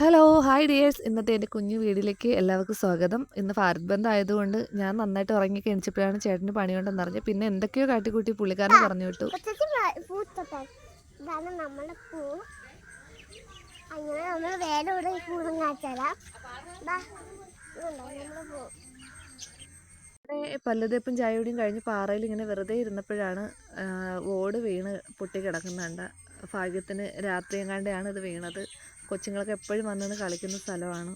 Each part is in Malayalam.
ഹലോ ഹായ് ഡിയേഴ്സ് ഇന്നത്തെ എന്റെ കുഞ്ഞു വീടിലേക്ക് എല്ലാവർക്കും സ്വാഗതം. ഇന്ന് ഭാരത് ബന്ധ ആയതുകൊണ്ട് ഞാൻ നന്നായിട്ട് ഉറങ്ങി കഴിച്ചപ്പോഴാണ് ചേട്ടന് പണിയുണ്ടെന്ന് അറിഞ്ഞത്. പിന്നെ എന്തൊക്കെയോ കാട്ടിക്കൂട്ടി പുള്ളിക്കാരൻ പറഞ്ഞു വിട്ടു. അങ്ങനെ നമ്മൾ വേറെ ഇവിടെ പല്ലുതേപ്പും ചായയോടെയും കഴിഞ്ഞ് പാറയിൽ ഇങ്ങനെ വെറുതെ ഇരുന്നപ്പോഴാണ് ഓട് വീണ് പൊട്ടി കിടക്കുന്നുണ്ട്. ഭാഗ്യത്തിന് രാത്രി രാത്രിയെങ്ങാണ്ടാണ് ഇത് വീണത്. കൊച്ചുങ്ങളൊക്കെ എപ്പോഴും വന്നു കളിക്കുന്ന സ്ഥലമാണ്.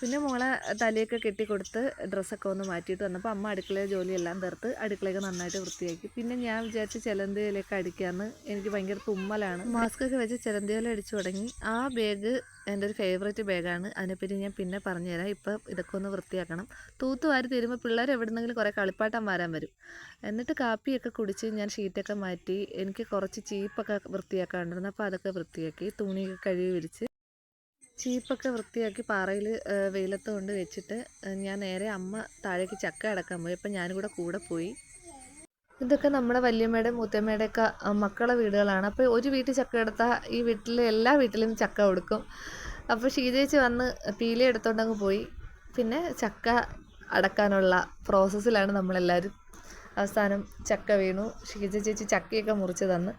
പിന്നെ മോളെ തലയൊക്കെ കെട്ടിക്കൊടുത്ത് ഡ്രസ്സൊക്കെ ഒന്ന് മാറ്റിയിട്ട് വന്നപ്പോൾ അമ്മ അടുക്കളയിലെ ജോലിയെല്ലാം തീർത്ത് അടുക്കളയൊക്കെ നന്നായിട്ട് വൃത്തിയാക്കി. പിന്നെ ഞാൻ വിചാരിച്ച് ചിലന്തിയിലൊക്കെ അടിക്കാമെന്ന് എനിക്ക് ഭയങ്കര തുമ്മലാണ്. മാസ്ക് ഒക്കെ വെച്ച് ചിലന്തിയില അടിച്ചു തുടങ്ങി. ആ ബാഗ് എന്റെ ഒരു ഫേവറേറ്റ് ബാഗാണ്. അതിനെപ്പറ്റി ഞാൻ പിന്നെ പറഞ്ഞുതരാം. ഇപ്പം ഇതൊക്കെ ഒന്ന് വൃത്തിയാക്കണം. തൂത്ത് വാരി തരുമ്പോൾ പിള്ളേർ എവിടെന്നെങ്കിലും കുറേ കളിപ്പാട്ടം വരാൻ വരും. എന്നിട്ട് കാപ്പിയൊക്കെ കുടിച്ച് ഞാൻ ഷീറ്റൊക്കെ മാറ്റി എനിക്ക് കുറച്ച് ചീപ്പൊക്കെ വൃത്തിയാക്കാണ്ടിരുന്നു അപ്പോൾ അതൊക്കെ വൃത്തിയാക്കി തുണിയൊക്കെ കഴുകി വിരിച്ച് ചീപ്പൊക്കെ വൃത്തിയാക്കി പാറയിൽ വെയിലത്ത് കൊണ്ട് വെച്ചിട്ട് ഞാൻ നേരെ അമ്മ താഴേക്ക് ചക്ക അടക്കാൻ പോയി. അപ്പം ഞാനും കൂടെ കൂടെ പോയി. ഇതൊക്കെ നമ്മുടെ വല്യമ്മയുടെ മൂത്തമ്മയുടെ ഒക്കെ മക്കളെ വീടുകളാണ്. അപ്പോൾ ഒരു വീട്ടിൽ ചക്ക എടുത്താൽ ഈ വീട്ടിലെ എല്ലാ വീട്ടിലും ചക്ക കൊടുക്കും. അപ്പോൾ ഷീജേച്ചി വന്ന് പീല എടുത്തോണ്ടങ്ങ് പോയി. പിന്നെ ചക്ക അടക്കാനുള്ള പ്രോസസ്സിലാണ് നമ്മളെല്ലാവരും. അവസാനം ചക്ക വീണു. ഷീജ ചേച്ചി ചക്കയൊക്കെ മുറിച്ച് തന്ന്.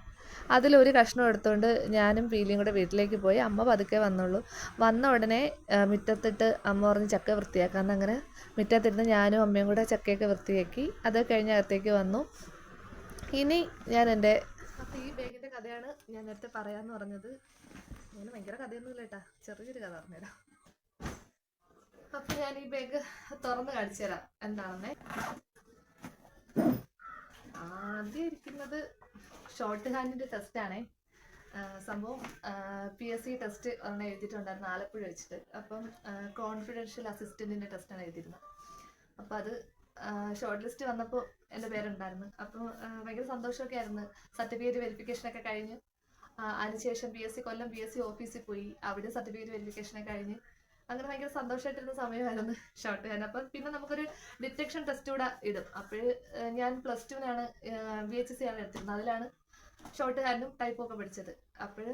അതിലൊരു കഷ്ണം എടുത്തുകൊണ്ട് ഞാനും പീലിയും കൂടെ വീട്ടിലേക്ക് പോയി അമ്മ പതുക്കെ വന്നുള്ളൂ. വന്ന ഉടനെ മുറ്റത്തിട്ട് അമ്മ പറഞ്ഞ് ചക്ക വൃത്തിയാക്കാമെന്ന് അങ്ങനെ മുറ്റത്തിരുന്ന് ഞാനും അമ്മയും കൂടെ ചക്കയൊക്കെ വൃത്തിയാക്കി. അത് കഴിഞ്ഞ് അകത്തേക്ക് വന്നു. ഇനി ഞാൻ എന്റെ അപ്പോൾ ഈ ബാഗിന്റെ കഥയാണ് ഞാൻ നേരത്തെ പറയാമെന്ന് പറഞ്ഞത്. അങ്ങനെ ഭയങ്കര കഥയൊന്നുമില്ല കേട്ടാ. ചെറിയൊരു കഥ പറഞ്ഞുതരാം അപ്പം ഞാൻ ഈ ബാഗ് തുറന്ന് കാണിച്ചു തരാം. എന്താണെന്നേ? ആദ്യം ഇരിക്കുന്നത് ഷോർട്ട് ഹാൻഡിന്റെ ടെസ്റ്റ് ടെസ്റ്റാണേ സംഭവം പി എസ് സി ടെസ്റ്റ് ഒരെണ്ണം എഴുതിയിട്ടുണ്ടായിരുന്നു ആലപ്പുഴ വെച്ചിട്ട്. അപ്പം കോൺഫിഡൻഷ്യൽ അസിസ്റ്റന്റിന്റെ ടെസ്റ്റ് ടെസ്റ്റാണ് എഴുതിയിരുന്നത്. അപ്പോൾ അത് ഷോർട്ട് ലിസ്റ്റ് വന്നപ്പോൾ എന്റെ പേരുണ്ടായിരുന്നു. അപ്പോൾ ഭയങ്കര സന്തോഷമൊക്കെ ആയിരുന്നു. സർട്ടിഫിക്കറ്റ് വെരിഫിക്കേഷനൊക്കെ കഴിഞ്ഞു കഴിഞ്ഞ് അതിനുശേഷം P S C Kollam P S C ഓഫീസിൽ പോയി. അവിടെ സർട്ടിഫിക്കറ്റ് വെരിഫിക്കേഷൻ വെരിഫിക്കേഷനൊക്കെ കഴിഞ്ഞ് അങ്ങനെ ഭയങ്കര സന്തോഷമായിട്ടിരുന്ന സമയമായിരുന്നു ഷോർട്ട് ഹാൻഡ് അപ്പം പിന്നെ നമുക്കൊരു ഡിറ്റക്ഷൻ ടെസ്റ്റ് കൂടെ ഇടും. അപ്പോൾ ഞാൻ പ്ലസ് ടുവിനാണ് ബി എച്ച് സി ആണ് എടുത്തിരുന്നത്. അതിലാണ് ഷോർട്ട് ഹാൻഡും ടൈപ്പും ഒക്കെ പഠിച്ചത്. അപ്പോൾ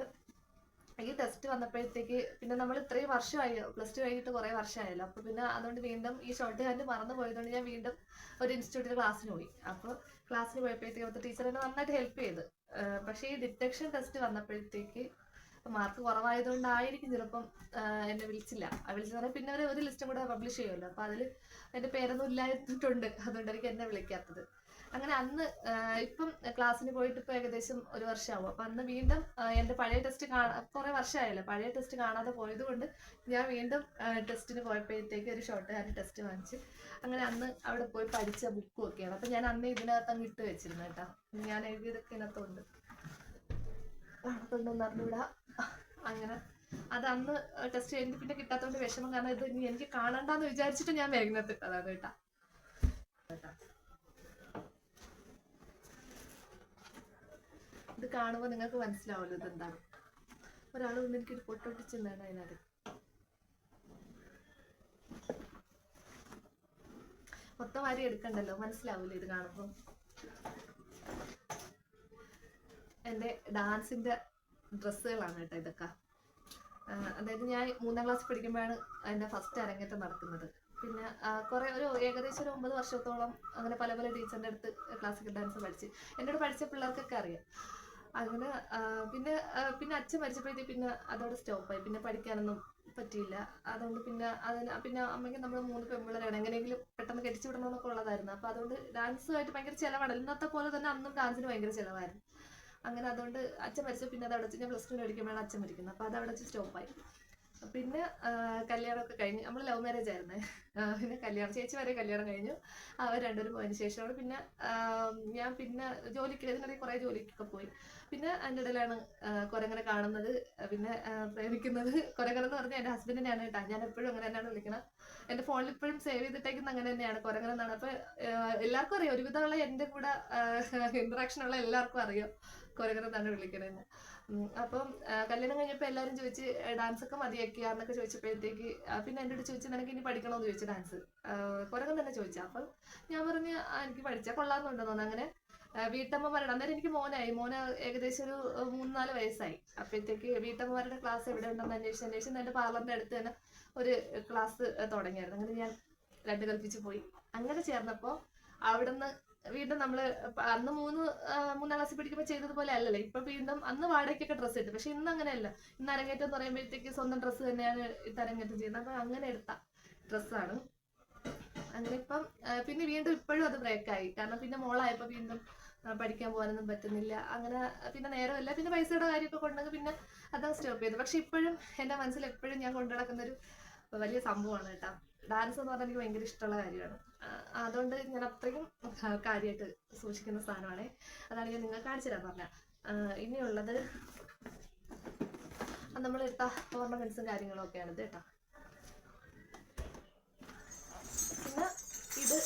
ഈ ടെസ്റ്റ് വന്നപ്പോഴത്തേക്ക് പിന്നെ നമ്മൾ ഇത്രയും വർഷമായി പ്ലസ് ടു കഴിഞ്ഞിട്ട് കുറേ വർഷമായല്ലോ. അപ്പോൾ പിന്നെ അതുകൊണ്ട് വീണ്ടും ഈ ഷോർട്ട് ഹാൻഡ് മറന്നു പോയതുകൊണ്ട് ഞാൻ വീണ്ടും ഒരു ഇൻസ്റ്റിറ്റ്യൂട്ടിൽ ക്ലാസ്സിന് പോയി. അപ്പോൾ ക്ലാസ്സിന് പോയപ്പോഴത്തേക്ക് അവിടുത്തെ ടീച്ചർ എന്നെ നന്നായിട്ട് ഹെൽപ്പ് ചെയ്ത്. പക്ഷേ ഈ ഡിറ്റക്ഷൻ ടെസ്റ്റ് വന്നപ്പോഴത്തേക്ക് മാർക്ക് കുറവായതുകൊണ്ടായിരിക്കും ചിലപ്പം എന്നെ വിളിച്ചില്ല. വിളിച്ചു പറഞ്ഞാൽ പിന്നെ അവർ ഒരു ലിസ്റ്റും കൂടെ പബ്ലിഷ് ചെയ്യുമല്ലോ. അപ്പോൾ അതിൽ എന്റെ പേരൊന്നും ഇല്ലായിട്ടുണ്ട് അതുകൊണ്ടായിരിക്കും എന്നെ വിളിക്കാത്തത്. അങ്ങനെ അന്ന് ഇപ്പം ക്ലാസ്സിന് പോയിട്ട് ഇപ്പം ഏകദേശം ഒരു വർഷമാവും അപ്പം അന്ന് വീണ്ടും എന്റെ പഴയ ടെസ്റ്റ് കാണാ കുറേ വർഷമായല്ലോ പഴയ ടെസ്റ്റ് കാണാതെ പോയതുകൊണ്ട് ഞാൻ വീണ്ടും ടെസ്റ്റിന് പോയപ്പോഴത്തേക്ക് ഒരു ഷോർട്ട് ഹാൻഡ് ടെസ്റ്റ് വാങ്ങിച്ച് അങ്ങനെ അന്ന് അവിടെ പോയി പഠിച്ച ബുക്കും ഒക്കെയാണ്. അപ്പം ഞാൻ അന്ന് ഇതിനകത്ത് അങ്ങ് ഇട്ട് വെച്ചിരുന്നു കേട്ടോ. ഞാൻ എഴുതിയതൊക്കെ ഇതിനകത്തുണ്ട്. കാണത്തുണ്ടെന്ന് അറിഞ്ഞൂടാ. അങ്ങനെ. അത് അന്ന് ടെസ്റ്റ് കഴിഞ്ഞിട്ട് പിന്നെ കിട്ടാത്തതുകൊണ്ട് വിഷമം. കാരണം ഇത് എനിക്ക് കാണണ്ടെന്ന് വിചാരിച്ചിട്ട് ഞാൻ വേഗനത്തിട്ടതാണ് കേട്ടാ കേട്ടാ. ഇത് കാണുമ്പോൾ നിങ്ങൾക്ക് മനസ്സിലാവുമല്ലോ ഇത് എന്താണ് ഒരാൾ വന്ന് എനിക്കൊരു പൊട്ടൊട്ടിച്ചെന്നാണ് അതിനകത്ത്. മൊത്തം വാരി എടുക്കണ്ടല്ലോ? മനസ്സിലാവില്ല ഇത് കാണുമ്പോൾ എന്റെ ഡാൻസിന്റെ ഡ്രസ്സുകളാണ് കേട്ടോ ഇതൊക്കെ. അതായത് ഞാൻ മൂന്നാം ക്ലാസ് പഠിക്കുമ്പോഴാണ് എന്റെ ഫസ്റ്റ് അരങ്ങേറ്റം നടക്കുന്നത്. പിന്നെ കുറെ ഒരു ഏകദേശം ഒരു ഒമ്പത് വർഷത്തോളം അങ്ങനെ പല പല ടീച്ചറിന്റെ അടുത്ത് ക്ലാസിക്കൽ ഡാൻസ് പഠിച്ച്. എന്നോട് പഠിച്ച പിള്ളേർക്കൊക്കെ അറിയാം. അങ്ങനെ പിന്നെ പിന്നെ അച്ഛൻ മരിച്ചപ്പോഴത്തേക്ക് പിന്നെ അതോടെ സ്റ്റോപ്പായി. പിന്നെ പഠിക്കാനൊന്നും പറ്റിയില്ല. അതുകൊണ്ട് പിന്നെ അതിന് പിന്നെ അമ്മയ്ക്ക് നമ്മൾ മൂന്ന് പെൺപിള്ളേരാണ്. എങ്ങനെയെങ്കിലും പെട്ടെന്ന് കെട്ടിച്ചു വിടണമെന്നൊക്കെ ഉള്ളതായിരുന്നു. അപ്പോൾ അതുകൊണ്ട് ഡാൻസുമായിട്ട് ഭയങ്കര ചിലവാണ്. ഇന്നത്തെ പോലെ തന്നെ അന്നും ഡാൻസിന് ഭയങ്കര ചിലവായിരുന്നു. അങ്ങനെ അതുകൊണ്ട് അച്ഛൻ മരിച്ചു പിന്നെ അത് വെച്ച് ഞാൻ പ്ലസ് ടു പഠിക്കുമ്പോഴാണ് അച്ഛൻ മരിക്കുന്നത്. അപ്പോൾ അത് അവിടെ വെച്ച് സ്റ്റോപ്പായി. പിന്നെ കല്യാണം കല്യാണമൊക്കെ കഴിഞ്ഞ് നമ്മൾ ലവ് മാരേജ് ആയിരുന്നേ. പിന്നെ കല്യാണം ചേച്ചി വരെ കല്യാണം കഴിഞ്ഞു. അവർ രണ്ടുപേരും പോയതിന് ശേഷമാണ്. പിന്നെ ഞാൻ പിന്നെ ജോലിക്ക് ഇതിനിടയിൽ കുറേ ജോലിക്കൊക്കെ പോയി. പിന്നെ അതിന്റെ ഇടയിലാണ് കുരങ്ങനെ കാണുന്നത്. പിന്നെ പ്രേമിക്കുന്നത്. കുരങ്ങനെ എന്ന് പറഞ്ഞാൽ എന്റെ ഹസ്ബൻഡിനെയാണ് കേട്ടോ. ഞാൻ എപ്പോഴും അങ്ങനെ തന്നെയാണ് വിളിക്കുന്നത് എന്റെ ഫോണിൽ ഇപ്പോഴും സേവ് ചെയ്തിട്ടേക്കുന്നത് അങ്ങനെ തന്നെയാണ്. കുരങ്ങൻ എന്നാണ്. അപ്പോൾ എല്ലാവർക്കും അറിയാം. ഒരുവിധമുള്ള എന്റെ കൂടെ ഇൻട്രാക്ഷൻ ഉള്ള എല്ലാവർക്കും അറിയാം. കുരങ്ങൻ വിളിക്കണേന്ന്. അപ്പം കല്യാണം കഴിഞ്ഞപ്പോൾ എല്ലാവരും ചോദിച്ച് ഡാൻസ് ഒക്കെ മതിയാക്കിയാന്നൊക്കെ ചോദിച്ചപ്പോഴത്തേക്ക് പിന്നെ എന്റെ അടുത്ത് ചോദിച്ചു നിനക്ക് ഇനി പഠിക്കണമെന്ന് ചോദിച്ചു ഡാൻസ്. കുരങ്ങൻ തന്നെ ചോദിച്ചു. അപ്പം ഞാൻ പറഞ്ഞു "ആ, എനിക്ക് പഠിച്ചാൽ കൊള്ളാമെന്നുണ്ടെന്ന് തോന്നുന്നു. അങ്ങനെ വീട്ടമ്മമാരുടെ അന്നേരം എനിക്ക് മോനായി. മോന് ഏകദേശം ഒരു മൂന്ന് നാല് വയസ്സായി. അപ്പോഴത്തേക്ക് വീട്ടമ്മമാരുടെ ക്ലാസ് എവിടെ ഉണ്ടെന്ന് അന്വേഷിച്ച് അന്വേഷിച്ച് എന്റെ പാർലറിന്റെ അടുത്ത് തന്നെ ഒരു ക്ലാസ് തുടങ്ങിയായിരുന്നു. അങ്ങനെ ഞാൻ രണ്ട് കൽപ്പിച്ച് പോയി. അങ്ങനെ ചേർന്നപ്പോൾ അവിടുന്ന് വീണ്ടും നമ്മൾ അന്ന് മൂന്ന് മൂന്നാം ക്ലാസ്സിൽ പഠിക്കുമ്പോൾ ചെയ്തതുപോലെ അല്ലല്ലോ. ഇപ്പൊ വീണ്ടും അന്ന് വാടകയ്ക്കൊക്കെ ഡ്രസ്സ് ഇട്ടു. പക്ഷെ ഇന്ന് അങ്ങനെയല്ല. ഇന്ന് അരങ്ങേറ്റം എന്ന് പറയുമ്പോഴത്തേക്ക് സ്വന്തം ഡ്രസ്സ് തന്നെയാണ് ഇട്ട് അരങ്ങേറ്റം ചെയ്യുന്നത്. അപ്പൊ അങ്ങനെ എടുത്ത ഡ്രസ്സാണ് അങ്ങനെ ഇപ്പം പിന്നെ വീണ്ടും ഇപ്പോഴും അത് ബ്രേക്കായി കാരണം പിന്നെ മോളായപ്പോ വീണ്ടും പഠിക്കാൻ പോകാനൊന്നും പറ്റുന്നില്ല. അങ്ങനെ പിന്നെ നേരമല്ല. പിന്നെ പൈസയുടെ കാര്യമൊക്കെ കൊണ്ടെങ്കിൽ പിന്നെ അതങ്ങ് സ്റ്റോപ്പ് ചെയ്തു. പക്ഷെ ഇപ്പോഴും എന്റെ മനസ്സിൽ എപ്പോഴും ഞാൻ കൊണ്ടു നടക്കുന്ന ഒരു വലിയ സംഭവമാണ് കേട്ടോ. ഡാൻസ് എന്ന് പറഞ്ഞാൽ എനിക്ക് ഭയങ്കര ഇഷ്ടമുള്ള കാര്യമാണ്. അതുകൊണ്ട് ഞാൻ അത്രയും കാര്യമായിട്ട് സൂക്ഷിക്കുന്ന സാധനമാണ്. അതാണ് ഞാൻ നിങ്ങൾ കാണിച്ചു തരാൻ പറഞ്ഞ ഇനിയുള്ളത് നമ്മൾ ഇട്ട ഓർണമെന്റ്സും കാര്യങ്ങളും ഒക്കെയാണ് ഇത് കേട്ടോ. പിന്നെ ഇത്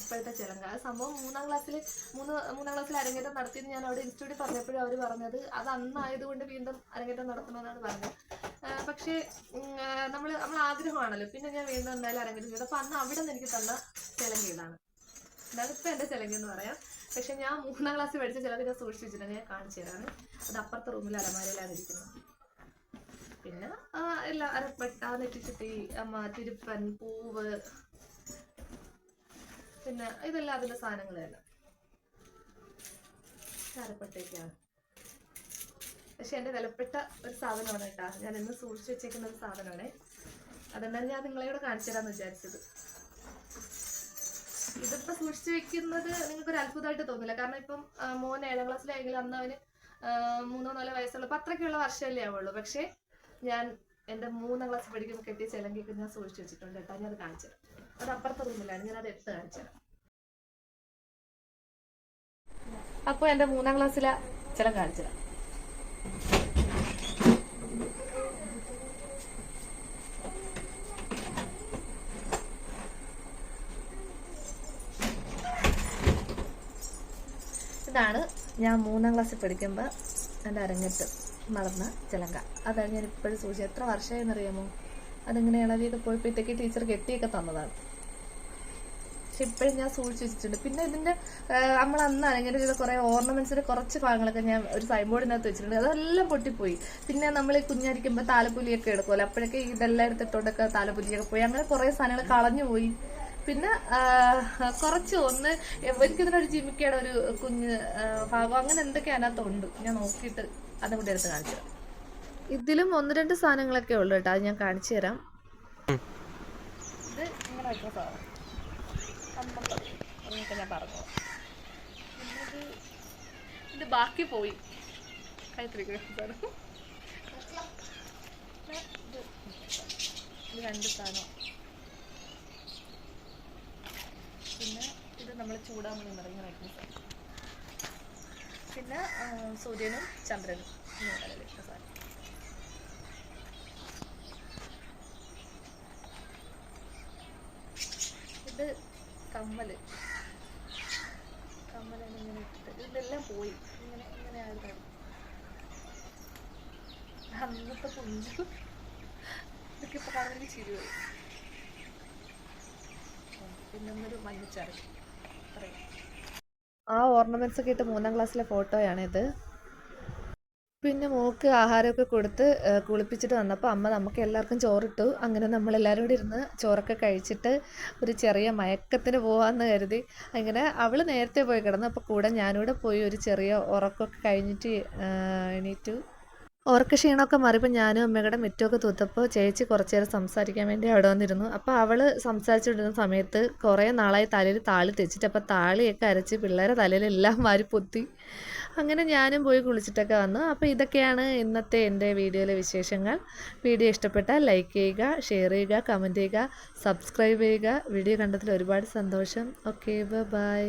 ഇപ്പോഴത്തെ ചിലങ്ക. സംഭവം മൂന്നാം ക്ലാസ്സിൽ മൂന്ന് മൂന്നാം ക്ലാസ്സിൽ അരങ്ങേറ്റം നടത്തിയത് ഞാൻ അവിടെ ഇൻസ്റ്റിറ്റ്യൂട്ടിൽ പറഞ്ഞപ്പോഴും അവർ പറഞ്ഞത് അത് അന്നായതുകൊണ്ട് വീണ്ടും അരങ്ങേറ്റം നടത്തണമെന്നാണ് പറഞ്ഞത്. പക്ഷേ നമ്മൾ നമ്മൾ ആഗ്രഹമാണല്ലോ. പിന്നെ ഞാൻ വീണ്ടും എന്തായാലും അരങ്ങേറ്റം ചെയ്തു. അപ്പൊ അന്ന് അവിടെ നിന്ന് എനിക്ക് തന്ന ചിലങ്ക ഇതാണ്. അതാണ് എന്റെ ചിലങ്ക എന്ന് പറയാം. പക്ഷെ ഞാൻ മൂന്നാം ക്ലാസ്സിൽ പഠിച്ച ചിലത് ഞാൻ സൂക്ഷിച്ചു ഞാൻ കാണിച്ചു തരാണ്. അത് അപ്പുറത്തെ റൂമിൽ അലമാരയിലാണ് ഇരിക്കുന്നത് പിന്നെ എല്ലാ അരപ്പട്ട നെറ്റിച്ചുട്ടി അമ്മ തിരുപ്പൻ പൂവ് പിന്നെ ഇതെല്ലാം അതിന്റെ സാധനങ്ങളെല്ലാം. അരപ്പട്ടയൊക്കെയാണ്. പക്ഷെ എന്റെ വിലപ്പെട്ട ഒരു സാധനമാണ് കേട്ടാ. ഞാൻ ഇന്ന് സൂക്ഷിച്ചു വെച്ചേക്കുന്ന ഒരു സാധനമാണ്. അതെന്നാൽ ഞാൻ നിങ്ങളെയോട് കാണിച്ചു തരാന്ന് വിചാരിച്ചത്. ഇതിപ്പോ സൂക്ഷിച്ചു വെക്കുന്നത് നിങ്ങൾക്ക് ഒരു അത്ഭുതമായിട്ട് തോന്നില്ല. കാരണം ഇപ്പം മോൻ ഏഴാം ക്ലാസ്സിലായെങ്കിൽ അന്ന് അവന് മൂന്നോ നാലോ വയസ്സുള്ള അത്രയ്ക്കുള്ള വർഷമല്ലേ ആവുള്ളൂ. പക്ഷേ ഞാൻ എന്റെ മൂന്നാം ക്ലാസ് പഠിക്കുമ്പോൾ കെട്ടിയ ചിലങ്കിക്ക് ഞാൻ സൂക്ഷിച്ചു വെച്ചിട്ടുണ്ട് കേട്ടോ. ഞാൻ അത് കാണിച്ചു അത് അപ്പുറത്തെ റൂമിലാണ്. ഞാൻ അത് എടുത്ത് കാണിച്ചു അപ്പോൾ എന്റെ മൂന്നാം ക്ലാസ്സിലെ ചിലം കാണിച്ചു ഇതാണ് ഞാൻ മൂന്നാം ക്ലാസ്സിൽ പഠിക്കുമ്പോൾ എന്റെ അരങ്ങത്ത് വളർന്ന ചിലങ്ക അതാണ് ഞാൻ ഇപ്പോഴും സൂചിച്ചത് എത്ര വർഷമായെന്നറിയാമോ അതിങ്ങനെ ഇളവിയൊക്കെ പോയപ്പോഴത്തേക്ക് ടീച്ചർ കെട്ടിയൊക്കെ തന്നതാണ്. പക്ഷെ ഇപ്പോഴും ഞാൻ സൂക്ഷിച്ചു വെച്ചിട്ടുണ്ട് പിന്നെ ഇതിന്റെ നമ്മൾ അന്ന് അരങ്ങേറ്റം ചെയ്ത കുറെ ഓർണമെന്റ്സിന്റെ കുറച്ച് ഭാഗങ്ങളൊക്കെ ഞാൻ ഒരു സൈൻ ബോർഡിനകത്ത് വെച്ചിട്ടുണ്ട്. അതെല്ലാം പൊട്ടിപ്പോയി. പിന്നെ നമ്മൾ കുഞ്ഞായിരിക്കുമ്പോൾ താലപ്പൊലിയൊക്കെ എടുക്കുമല്ലോ അപ്പോഴൊക്കെ ഇതെല്ലാം എടുത്തിട്ടോണ്ടൊക്കെ താലപ്പൊലിയൊക്കെ പോയി. അങ്ങനെ കുറെ സാധനങ്ങൾ കളഞ്ഞു പോയി. പിന്നെ കുറച്ച് ഒന്ന് എനിക്കിതിനൊരു ജിമിക്കയുടെ ഒരു കുഞ്ഞ് ഭാഗം അങ്ങനെ എന്തൊക്കെ അതിനകത്തുണ്ട്. ഞാൻ നോക്കിയിട്ട് അതും കൂടി എടുത്ത് കാണിച്ചു ഇതിലും ഒന്ന് രണ്ട് സാധനങ്ങളൊക്കെ ഉള്ളു കേട്ടോ. അത് ഞാൻ കാണിച്ചു തരാം. ഇത് ഇങ്ങനെ വെക്കുന്ന സാധനം. അന്നുള്ളത് എന്നൊക്കെ ഞാൻ പറഞ്ഞു. ഇത് ബാക്കി പോയി. കൈത്തിരിക്കുന്നു രണ്ട് സാധനം. പിന്നെ ഇത് നമ്മൾ ചൂടാമണി നിറഞ്ഞ വയ്ക്കുന്ന പിന്നെ സൂര്യനും ചന്ദ്രനും ഇത് കമ്മൽ. കമ്മലാണ് ഇങ്ങനെ ഇട്ടിട്ട് ഇതെല്ലാം പോയി. ഇങ്ങനെ ഇങ്ങനെ ആയിരുന്നു അന്നത്തെ പുഞ്ചു ഇതൊക്കെ ഇപ്പൊ കാണുന്നെങ്കിൽ ചിരി വരും പിന്നെ ഒന്നൊരു മഞ്ഞച്ചാറ്. ആ ഓർണമെന്റ്സ് ഒക്കെ ഇട്ട് മൂന്നാം ക്ലാസ്സിലെ ഫോട്ടോയാണിത് പിന്നെ മോക്ക് ആഹാരമൊക്കെ കൊടുത്ത് കുളിപ്പിച്ചിട്ട് വന്നപ്പോൾ അമ്മ നമുക്ക് എല്ലാവർക്കും ചോറിട്ടു. അങ്ങനെ നമ്മളെല്ലാവരും കൂടി ഇരുന്ന് ചോറൊക്കെ കഴിച്ചിട്ട് ഒരു ചെറിയ മയക്കത്തിന് പോവാന്ന് കരുതി. അങ്ങനെ അവൾ നേരത്തെ പോയി കിടന്നു. അപ്പോൾ കൂടെ ഞാനൂടെ പോയി ഒരു ചെറിയ ഉറക്കമൊക്കെ കഴിഞ്ഞിട്ട് എണീറ്റു. ഉറക്ക ക്ഷീണമൊക്കെ മാറിയപ്പോൾ ഞാനും അമ്മയുടെ മുറ്റമൊക്കെ തൂത്തപ്പോൾ ചേച്ചി കുറച്ച് നേരം സംസാരിക്കാൻ വേണ്ടി അവിടെ വന്നിരുന്നു. അപ്പോൾ അവൾ സംസാരിച്ചുകൊണ്ടിരുന്ന സമയത്ത് കുറേ നാളായി തലയിൽ താളി തെച്ചിട്ട് അപ്പോൾ താളിയൊക്കെ അരച്ച് പിള്ളേരെ തലയിലെല്ലാം മാറി പൊത്തി. അങ്ങനെ ഞാനും പോയി കുളിച്ചിട്ടൊക്കെ വന്നു. അപ്പോൾ ഇതൊക്കെയാണ് ഇന്നത്തെ എന്റെ വീഡിയോയിലെ വിശേഷങ്ങൾ. വീഡിയോ ഇഷ്ടപ്പെട്ടാൽ ലൈക്ക് ചെയ്യുക ഷെയർ ചെയ്യുക കമന്റ് ചെയ്യുക സബ്സ്ക്രൈബ് ചെയ്യുക. വീഡിയോ കണ്ടതിൽ ഒരുപാട് സന്തോഷം. Okay bye